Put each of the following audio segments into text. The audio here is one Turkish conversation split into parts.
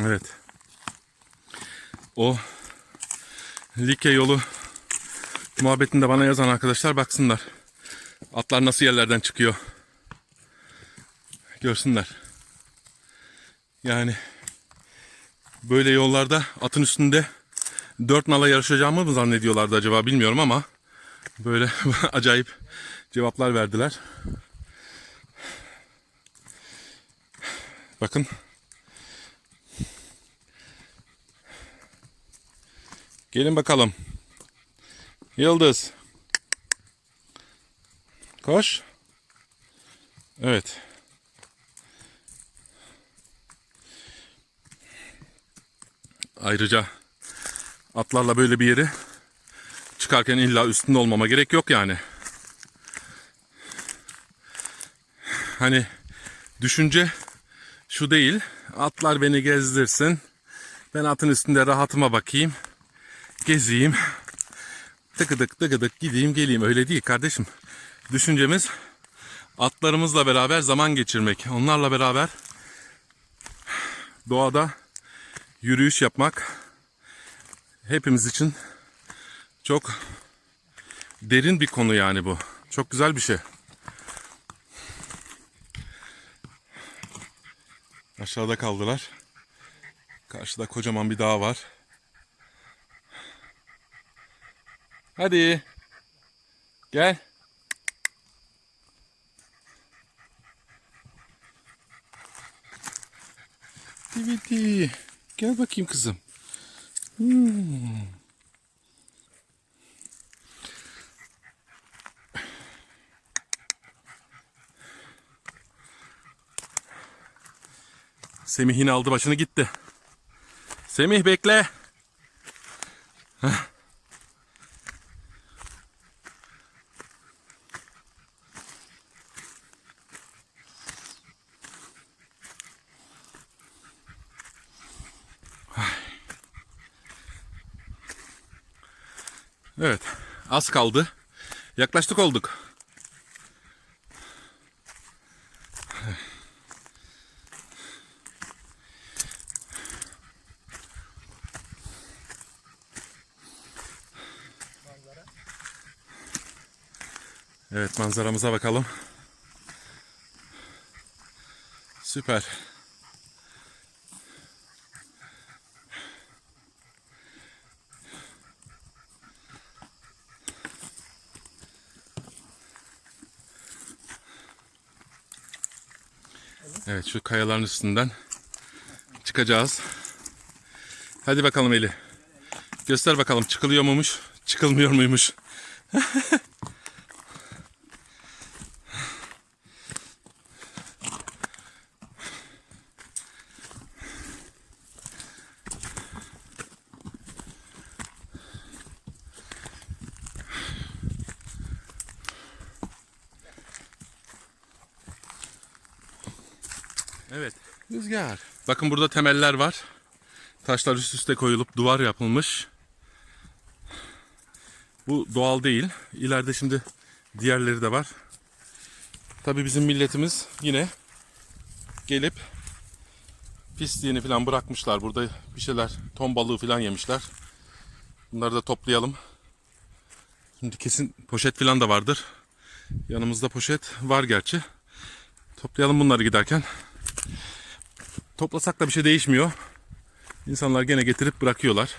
Evet. O Likya yolu muhabbetinde bana yazan arkadaşlar baksınlar. Atlar nasıl yerlerden çıkıyor. Görsünler. Yani böyle yollarda atın üstünde dört nala yarışacağımı mı zannediyorlardı acaba bilmiyorum ama böyle acayip cevaplar verdiler. Bakın. Gelin bakalım. Yıldız. Koş. Evet. Ayrıca atlarla böyle bir yeri çıkarken illa üstünde olmama gerek yok yani. Hani düşünce şu değil. Atlar beni gezdirsin. Ben atın üstünde rahatıma bakayım. Gezeyim. Tıkıdık tıkıdık gideyim geleyim. Öyle değil kardeşim. Düşüncemiz atlarımızla beraber zaman geçirmek. Onlarla beraber doğada yürüyüş yapmak hepimiz için çok derin bir konu yani bu. Çok güzel bir şey. Aşağıda kaldılar. Karşıda kocaman bir dağ var. Hadi. Gel. Dividi. Gel bakayım kızım. Hmm. Semih yine aldı başını gitti. Semih bekle. Heh. Evet, az kaldı. Yaklaştık olduk. Evet, manzaramıza bakalım. Süper. Evet şu kayaların üstünden çıkacağız. Hadi bakalım Eli. Göster bakalım çıkılıyor muymuş, çıkılmıyor muymuş. Evet. Rüzgar. Bakın burada temeller var. Taşlar üst üste koyulup duvar yapılmış. Bu doğal değil. İleride şimdi diğerleri de var. Tabii bizim milletimiz yine gelip pisliğini falan bırakmışlar. Burada bir şeyler ton balığı falan yemişler. Bunları da toplayalım. Şimdi kesin poşet falan da vardır. Yanımızda poşet var gerçi. Toplayalım bunları giderken. Toplasak da bir şey değişmiyor. İnsanlar gene getirip bırakıyorlar.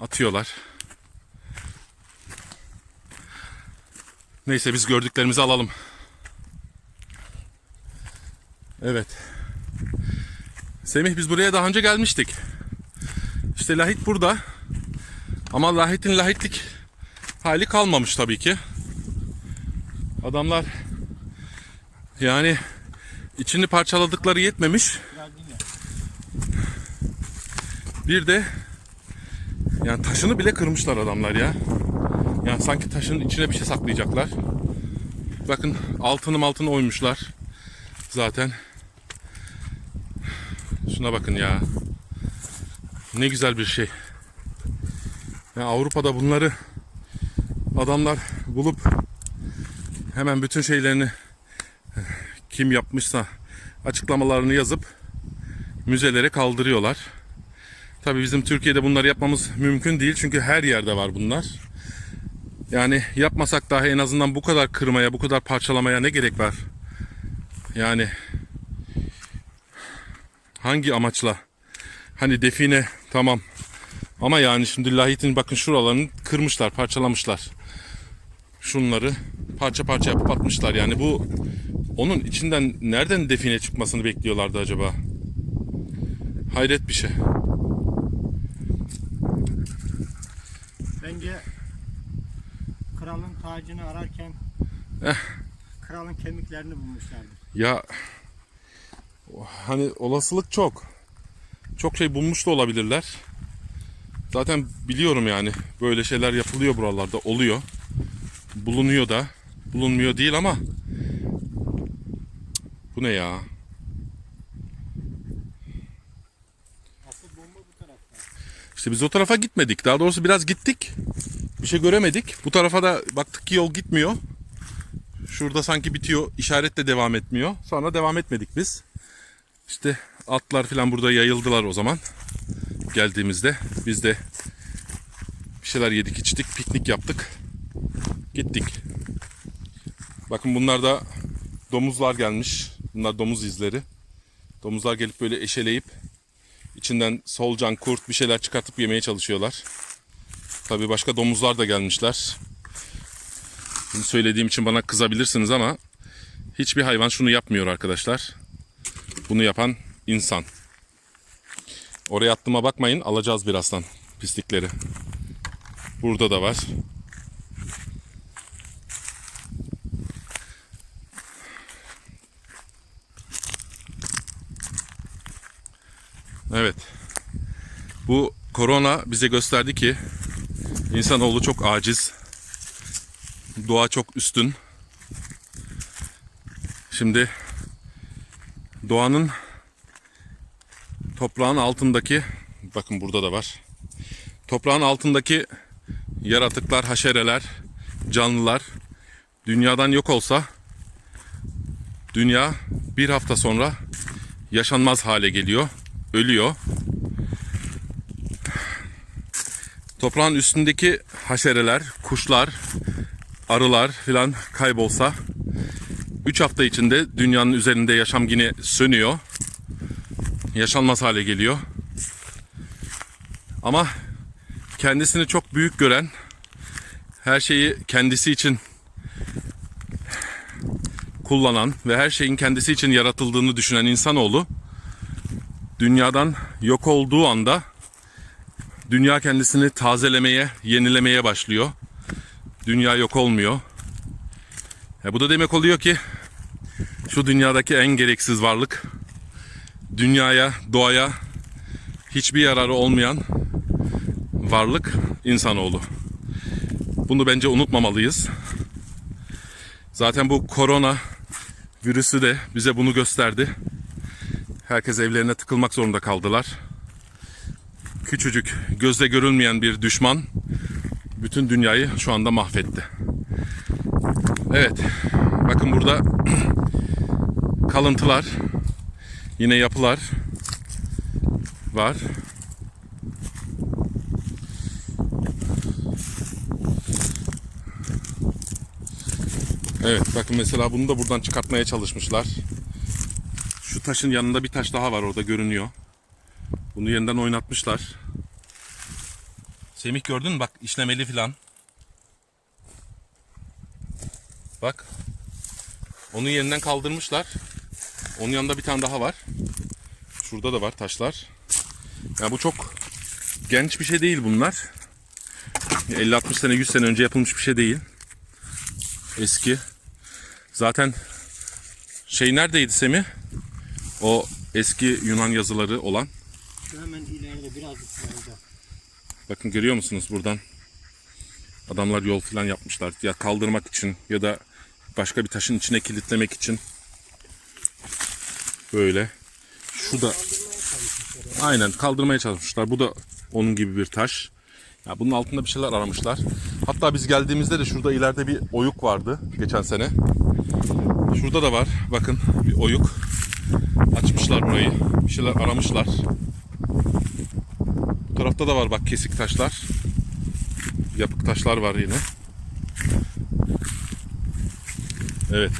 Atıyorlar. Neyse biz gördüklerimizi alalım. Evet. Semih biz buraya daha önce gelmiştik. İşte lahit burada. Ama lahitin lahitlik hali kalmamış tabii ki. Adamlar yani içini parçaladıkları yetmemiş. Bir de yani taşını bile kırmışlar adamlar ya. Yani sanki taşın içine bir şey saklayacaklar. Bakın altını altını oymuşlar. Zaten. Şuna bakın ya. Ne güzel bir şey. Ya Avrupa'da bunları adamlar bulup hemen bütün şeylerini kim yapmışsa açıklamalarını yazıp müzelere kaldırıyorlar. Tabii bizim Türkiye'de bunları yapmamız mümkün değil çünkü her yerde var bunlar. Yani yapmasak dahi en azından bu kadar kırmaya, bu kadar parçalamaya ne gerek var? Yani hangi amaçla? Hani define tamam. Ama yani şimdi lahitin bakın şuralarını kırmışlar, parçalamışlar. Şunları parça parça yapıp atmışlar. Yani bu onun içinden nereden define çıkmasını bekliyorlardı acaba? Hayret bir şey. Bence kralın tacını ararken Eh. kralın kemiklerini bulmuşlardır. Ya hani olasılık çok. Çok şey bulmuş da olabilirler. Zaten biliyorum yani böyle şeyler yapılıyor buralarda oluyor. Bulunuyor da. Bulunmuyor değil ama bu ne ya? Asıl bomba bu tarafta. İşte biz o tarafa gitmedik. Daha doğrusu biraz gittik. Bir şey göremedik. Bu tarafa da baktık ki yol gitmiyor. Şurada sanki bitiyor. İşaret de devam etmiyor. Sonra devam etmedik biz. İşte atlar falan burada yayıldılar o zaman. Geldiğimizde biz de bir şeyler yedik içtik. Piknik yaptık. Gittik. Bakın bunlar da domuzlar gelmiş. Bunlar domuz izleri. Domuzlar gelip böyle eşeleyip İçinden solucan, kurt bir şeyler çıkartıp yemeye çalışıyorlar. Tabii başka domuzlar da gelmişler. Bunu söylediğim için bana kızabilirsiniz ama hiçbir hayvan şunu yapmıyor arkadaşlar. Bunu yapan insan. Oraya attığıma bakmayın alacağız birazdan pislikleri. Burada da var. Evet. Bu korona bize gösterdi ki insanoğlu çok aciz. Doğa çok üstün. Şimdi doğanın toprağın altındaki bakın burada da var. Toprağın altındaki yaratıklar, haşereler, canlılar dünyadan yok olsa dünya bir hafta sonra yaşanmaz hale geliyor ölüyor. Toprağın üstündeki haşereler, kuşlar, arılar filan kaybolsa 3 hafta içinde dünyanın üzerinde yaşam yine sönüyor. Yaşanmaz hale geliyor. Ama kendisini çok büyük gören, her şeyi kendisi için kullanan ve her şeyin kendisi için yaratıldığını düşünen insanoğlu dünyadan yok olduğu anda dünya kendisini tazelemeye, yenilemeye başlıyor. Dünya yok olmuyor. E bu da demek oluyor ki şu dünyadaki en gereksiz varlık dünyaya, doğaya hiçbir yararı olmayan varlık insanoğlu. Bunu bence unutmamalıyız. Zaten bu korona virüsü de bize bunu gösterdi. Herkes evlerine tıkılmak zorunda kaldılar. Küçücük, gözle görülmeyen bir düşman bütün dünyayı şu anda mahvetti. Evet, bakın burada kalıntılar, yine yapılar var. Evet, bakın mesela bunu da buradan çıkartmaya çalışmışlar. Şu taşın yanında bir taş daha var orada görünüyor. Bunu yeniden oynatmışlar. Semih gördün mü bak işlemeli filan. Bak. Onu yeniden kaldırmışlar. Onun yanında bir tane daha var. Şurada da var taşlar. Ya bu çok genç bir şey değil bunlar. 50-60 sene 100 sene önce yapılmış bir şey değil. Eski. Zaten şey neredeydi Semih? O eski Yunan yazıları olan. Şu hemen ileride birazcık ileride. Bakın görüyor musunuz buradan? Adamlar yol falan yapmışlar. Ya kaldırmak için ya da başka bir taşın içine kilitlemek için. Böyle. Şu da aynen kaldırmaya çalışmışlar. Bu da onun gibi bir taş. Ya bunun altında bir şeyler aramışlar. Hatta biz geldiğimizde de şurada ileride bir oyuk vardı geçen sene. Şurada da var. Bakın bir oyuk. Açmışlar burayı. Bir şeyler aramışlar. Bu tarafta da var bak kesik taşlar. Yapık taşlar var yine. Evet.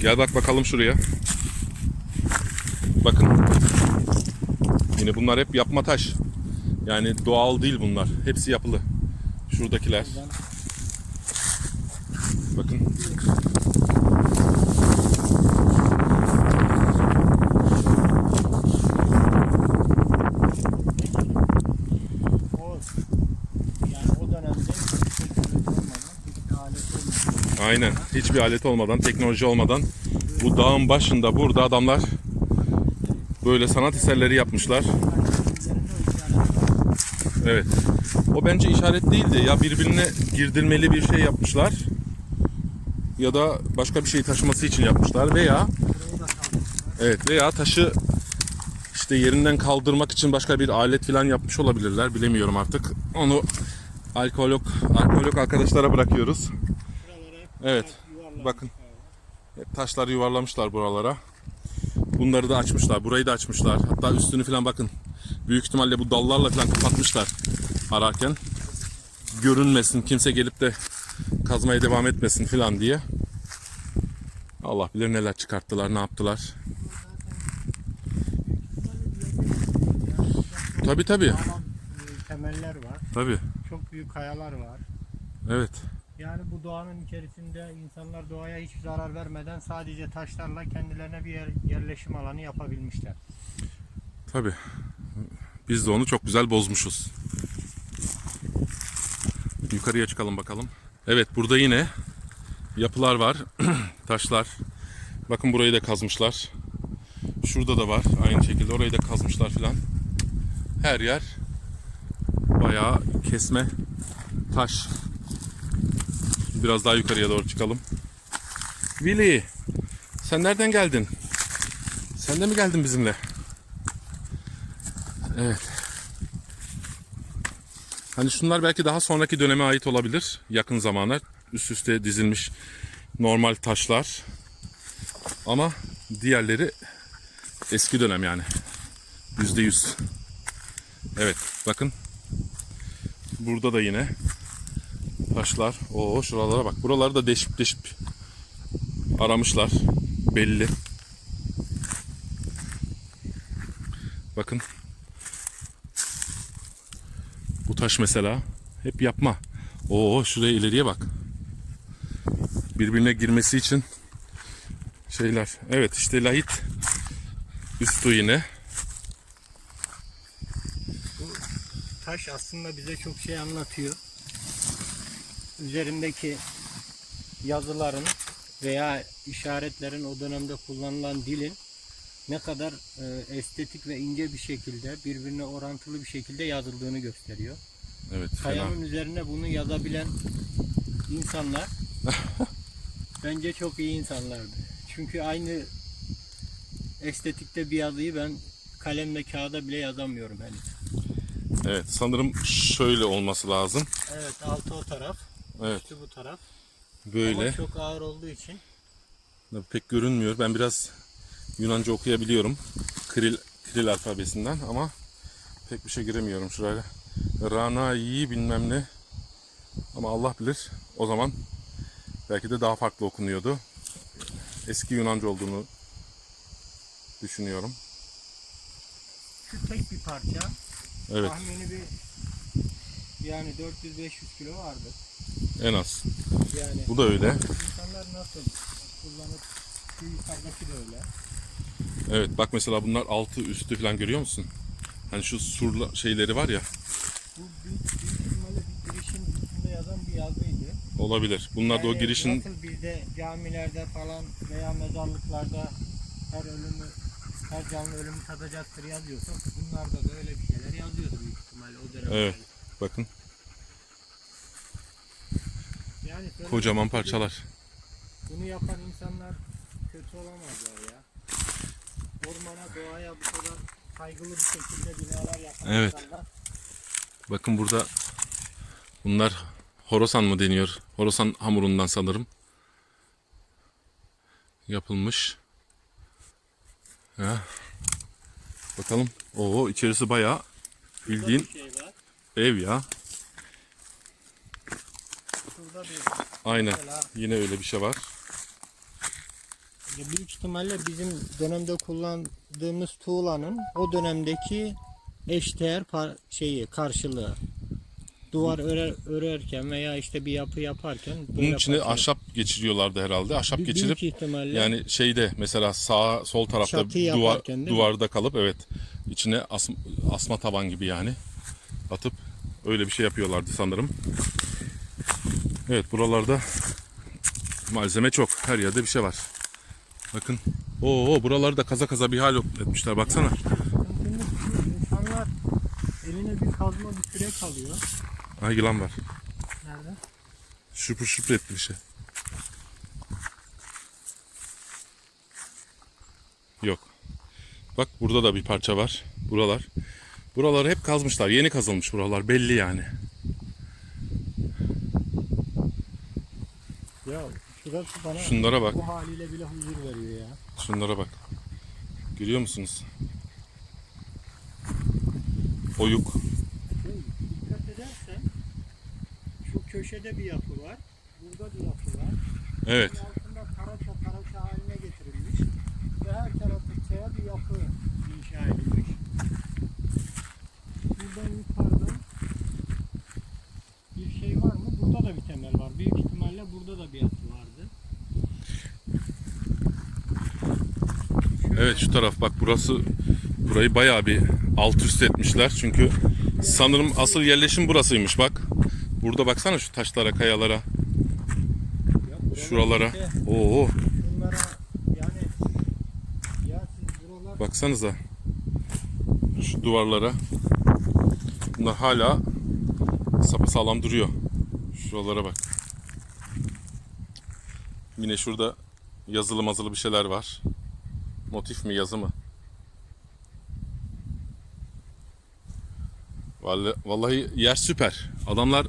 Gel bak bakalım şuraya. Bakın. Yine bunlar hep yapma taş. Yani doğal değil bunlar. Hepsi yapılı. Şuradakiler. Bakın. O yani o dönemde hiçbir teknoloji olmadan, hiçbir alet olmadan Aynen. Hiçbir alet olmadan, teknoloji olmadan bu dağın başında burada adamlar böyle sanat eserleri yapmışlar. Evet. O bence işaret değildi. Ya birbirine girdirmeli bir şey yapmışlar ya da başka bir şey taşıması için yapmışlar veya evet veya taşı işte yerinden kaldırmak için başka bir alet falan yapmış olabilirler. Bilemiyorum artık. Onu alkolog alkolog arkadaşlara bırakıyoruz. Evet. Bakın. Taşları yuvarlamışlar buralara. Bunları da açmışlar. Burayı da açmışlar. Hatta üstünü falan bakın. Büyük ihtimalle bu dallarla falan kapatmışlar ararken. Görünmesin. Kimse gelip de kazmaya devam etmesin falan diye. Allah bilir neler çıkarttılar, ne yaptılar. Tabi tabi. E, temeller var. Tabi. Çok büyük kayalar var. Evet. Yani bu doğanın içerisinde insanlar doğaya hiç zarar vermeden sadece taşlarla kendilerine bir yer, yerleşim alanı yapabilmişler. Tabi. Biz de onu çok güzel bozmuşuz. Yukarıya çıkalım bakalım. Evet burada yine yapılar var. Taşlar. Bakın burayı da kazmışlar. Şurada da var aynı şekilde. Orayı da kazmışlar filan. Her yer bayağı kesme taş. Biraz daha yukarıya doğru çıkalım. Willy sen nereden geldin? Sen de mi geldin bizimle? Evet. Hani şunlar belki daha sonraki döneme ait olabilir. Yakın zamana üst üste dizilmiş normal taşlar. Ama diğerleri eski dönem yani. Yüzde yüz. Evet bakın. Burada da yine taşlar. Oo şuralara bak. Buraları da deşip deşip aramışlar. Belli. Bakın bu taş mesela hep yapma. Oo şuraya ileriye bak. Birbirine girmesi için şeyler. Evet işte lahit üstü yine. Taş aslında bize çok şey anlatıyor. Üzerindeki yazıların veya işaretlerin o dönemde kullanılan dilin ne kadar e, estetik ve ince bir şekilde birbirine orantılı bir şekilde yazıldığını gösteriyor. Evet fena. Kayanın üzerine bunu yazabilen insanlar bence çok iyi insanlardı. Çünkü aynı estetikte bir yazıyı ben kalemle kağıda bile yazamıyorum henüz. Evet sanırım şöyle olması lazım. Evet altı o taraf, Evet üstü bu taraf. böyle. Ama çok ağır olduğu için Pek görünmüyor. Ben biraz Yunanca okuyabiliyorum. Kril, Kril alfabesinden ama pek bir şey giremiyorum şuraya. Rana iyi bilmem ne. Ama Allah bilir. O zaman belki de daha farklı okunuyordu. Eski Yunanca olduğunu düşünüyorum. şu tek bir parça Evet tahmini bir yani 400-500 kilo vardı. en az. Yani Bu da öyle. insanlar nasıl kullanıp şu yukarıdaki de öyle. Evet bak mesela bunlar altı üstü falan görüyor musun? Hani şu surla şeyleri var ya Bu büyük, büyük ihtimalle bir girişin üstünde yazan bir yazıydı. olabilir. Bunlar da o Yani girişin Nasıl bizde camilerde falan veya mezarlıklarda her ölümü, her canlı ölümü tadacaktır yazıyorsa bunlarda da öyle bir şeyler yazıyordu büyük ihtimalle o dönemde. Evet. Bakın Yani kocaman gibi parçalar. Bunu yapan insanlar kötü olamazlar ya. Ormana, doğaya bu kadar saygılı bir şekilde binalar yapan Evet. insanlar. Bakın burada bunlar horosan mı deniyor? Horosan hamurundan sanırım. Yapılmış. Ya. Bakalım. Oo içerisi bayağı bildiğin bir şey. Ev ya. Şurada bir Aynen. mesela Yine öyle bir şey var. Ya Büyük ihtimalle bizim dönemde kullandığımız tuğlanın o dönemdeki eşdeğer şeyi karşılığı. Duvar örer, örerken veya işte bir yapı yaparken Bunun içine parçalar- ahşap geçiriyorlardı herhalde. Ahşap geçirip ihtimalle yani şeyde mesela sağ sol tarafta duvar duvarda kalıp evet içine as- asma taban gibi yani atıp öyle bir şey yapıyorlardı sanırım. Evet buralarda malzeme çok. Her yerde bir şey var. Bakın. Oo buralarda kaza kaza bir hal etmişler baksana. İnsanlar eline bir kazma bir kürek alıyor. Ay yılan var. Nerede? Şupur şupur etti bir şey. Yok. Bak burada da bir parça var. Buralar. Buraları hep kazmışlar. Yeni kazılmış buralar. Belli yani. Ya şurası bana Şunlara bak. bu haliyle bile huzur veriyor ya. Şunlara bak. Görüyor musunuz? Oyuk. Dikkat edersen şu köşede bir yapı var. Burada bir yapı var. Evet. Bunun altında karaça karaça haline getirilmiş. Ve her tarafı bir yapı inşa edilmiş. Buradan yukarıdan bir şey var mı? Burada da bir temel var. Büyük ihtimalle burada da bir yapı vardı. Evet şu taraf bak burası burayı bayağı bir alt üst etmişler. Çünkü sanırım asıl yerleşim burasıymış bak. Burada baksana şu taşlara, kayalara, şuralara. Oo, baksanıza. Şu duvarlara. Bunlar hala sapasağlam duruyor. Şuralara bak. Yine şurada yazılı mazılı bir şeyler var. Motif mi yazı mı? Vallahi, vallahi yer süper. Adamlar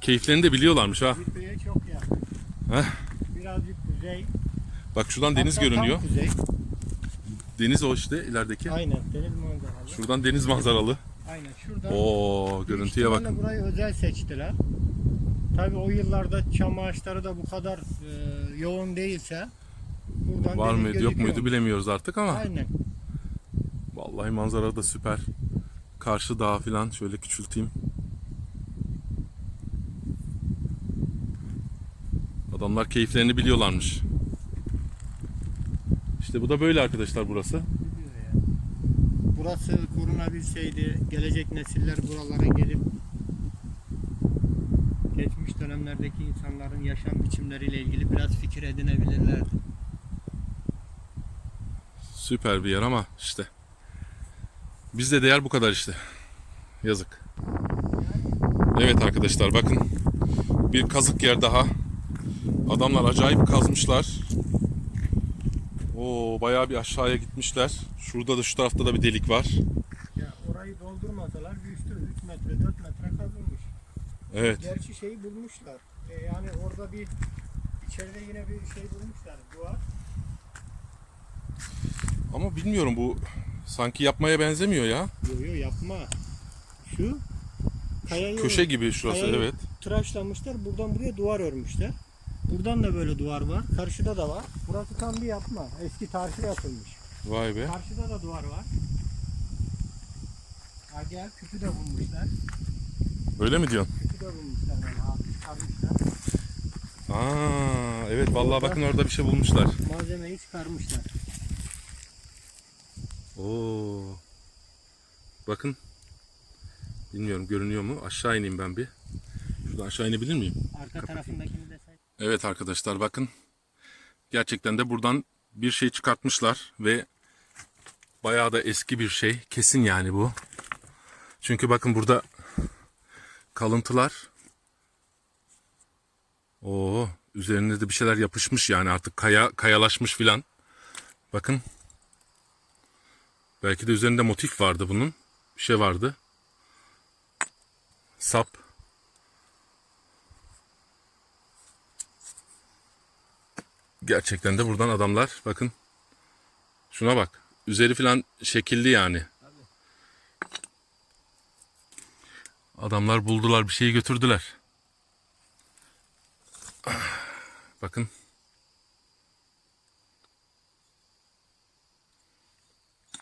keyiflerini de biliyorlarmış ha. Çok yakın. Heh. Birazcık kuzey. Bak şuradan deniz Hatta tam görünüyor. kuzey. Deniz o işte ilerideki. Aynen deniz manzaralı. Şuradan deniz manzaralı. Aynen şurada. Oo görüntüye bakın. burayı özel seçtiler. Tabii o yıllarda çam ağaçları da bu kadar e, yoğun değilse buradan Var deniz mıydı yok gözüküyor. muydu bilemiyoruz artık ama Aynen. vallahi manzara da süper. Karşı dağ falan şöyle küçülteyim. Adamlar keyiflerini biliyorlarmış. İşte bu da böyle arkadaşlar burası. Burası korunabilseydi gelecek nesiller buralara gelip geçmiş dönemlerdeki insanların yaşam biçimleriyle ilgili biraz fikir edinebilirlerdi. Süper bir yer ama işte. Bizde değer bu kadar işte. Yazık. Evet arkadaşlar bakın. Bir kazık yer daha. Adamlar acayip kazmışlar. Oo bayağı bir aşağıya gitmişler. Şurada da şu tarafta da bir delik var. Ya orayı doldurmasalar üstü 3 metre 4 metre kazılmış. Evet. Gerçi şeyi bulmuşlar. E, yani orada bir içeride yine bir şey bulmuşlar. Duvar. Ama bilmiyorum bu sanki yapmaya benzemiyor ya. Yo yo yapma. Şu kayayı Köşe gibi şurası evet. tıraşlamışlar. Buradan buraya duvar örmüşler. Buradan da böyle duvar var. Karşıda da var. Burası tam bir yapma. Eski tarihi yapılmış. Vay be. Karşıda da duvar var. Ha gel küpü de bulmuşlar. Öyle mi diyorsun? Küpü de bulmuşlar böyle abi çıkarmışlar. Aa evet vallahi bakın orada bir şey bulmuşlar. Malzemeyi çıkarmışlar. Oo. Bakın. Bilmiyorum görünüyor mu? Aşağı ineyim ben bir. Şuradan aşağı inebilir miyim? Arka tarafındakini de say. Evet arkadaşlar bakın. Gerçekten de buradan bir şey çıkartmışlar ve bayağı da eski bir şey. Kesin yani bu. Çünkü bakın burada kalıntılar. Oo, üzerine de bir şeyler yapışmış yani artık kaya kayalaşmış filan. Bakın. Belki de üzerinde motif vardı bunun. Bir şey vardı. Sap. Gerçekten de buradan adamlar bakın Şuna bak. Üzeri falan şekilli yani. Adamlar buldular bir şeyi götürdüler. Bakın.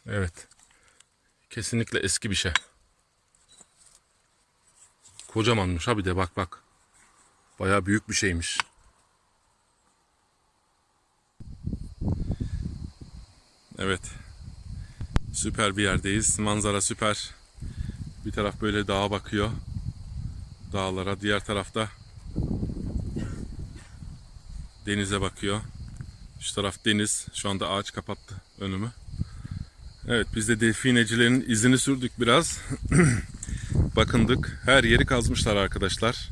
Evet. Kesinlikle eski bir şey. Kocamanmış abi de bak bak. Bayağı büyük bir şeymiş. Evet. Süper bir yerdeyiz. Manzara süper. Bir taraf böyle dağa bakıyor. Dağlara. Diğer tarafta denize bakıyor. Şu taraf deniz. Şu anda ağaç kapattı önümü. Evet biz de definecilerin izini sürdük biraz. Bakındık. Her yeri kazmışlar arkadaşlar.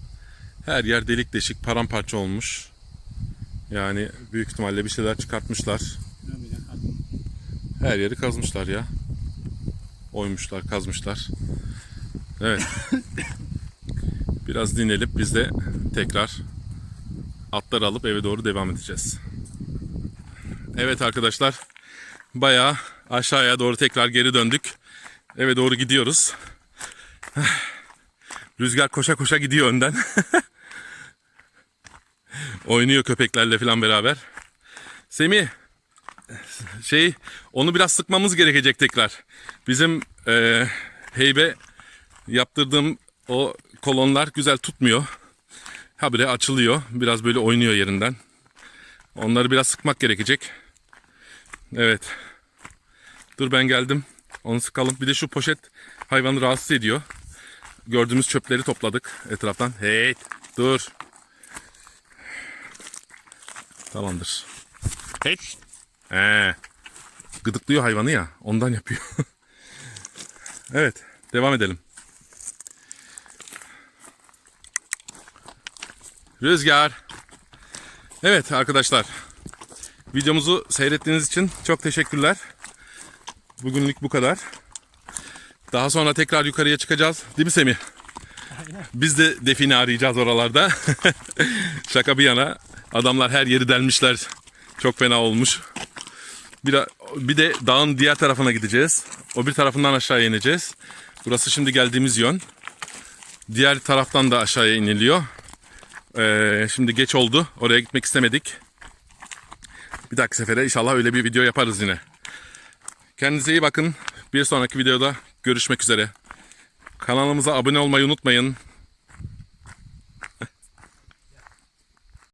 Her yer delik deşik paramparça olmuş. Yani büyük ihtimalle bir şeyler çıkartmışlar. Her yeri kazmışlar ya. Oymuşlar, kazmışlar. Evet. Biraz dinlenip biz de tekrar atları alıp eve doğru devam edeceğiz. Evet arkadaşlar. Bayağı aşağıya doğru tekrar geri döndük. Eve doğru gidiyoruz. Rüzgar koşa koşa gidiyor önden. Oynuyor köpeklerle falan beraber. Semih şey onu biraz sıkmamız gerekecek tekrar. Bizim e, heybe yaptırdığım o kolonlar güzel tutmuyor. Habire açılıyor. Biraz böyle oynuyor yerinden. Onları biraz sıkmak gerekecek. Evet. Dur ben geldim. Onu sıkalım. Bir de şu poşet hayvanı rahatsız ediyor. Gördüğümüz çöpleri topladık etraftan. Hey dur. Tamamdır. Hey. He. Gıdıklıyor hayvanı ya. Ondan yapıyor. evet. Devam edelim. Rüzgar. Evet arkadaşlar. Videomuzu seyrettiğiniz için çok teşekkürler. Bugünlük bu kadar. Daha sonra tekrar yukarıya çıkacağız. Değil mi Semih? Biz de define arayacağız oralarda. Şaka bir yana. Adamlar her yeri delmişler. Çok fena olmuş. Bir de, bir de dağın diğer tarafına gideceğiz. O bir tarafından aşağıya ineceğiz. Burası şimdi geldiğimiz yön. Diğer taraftan da aşağıya iniliyor. Ee, şimdi geç oldu. Oraya gitmek istemedik. Bir dahaki sefere inşallah öyle bir video yaparız yine. Kendinize iyi bakın. Bir sonraki videoda görüşmek üzere. Kanalımıza abone olmayı unutmayın.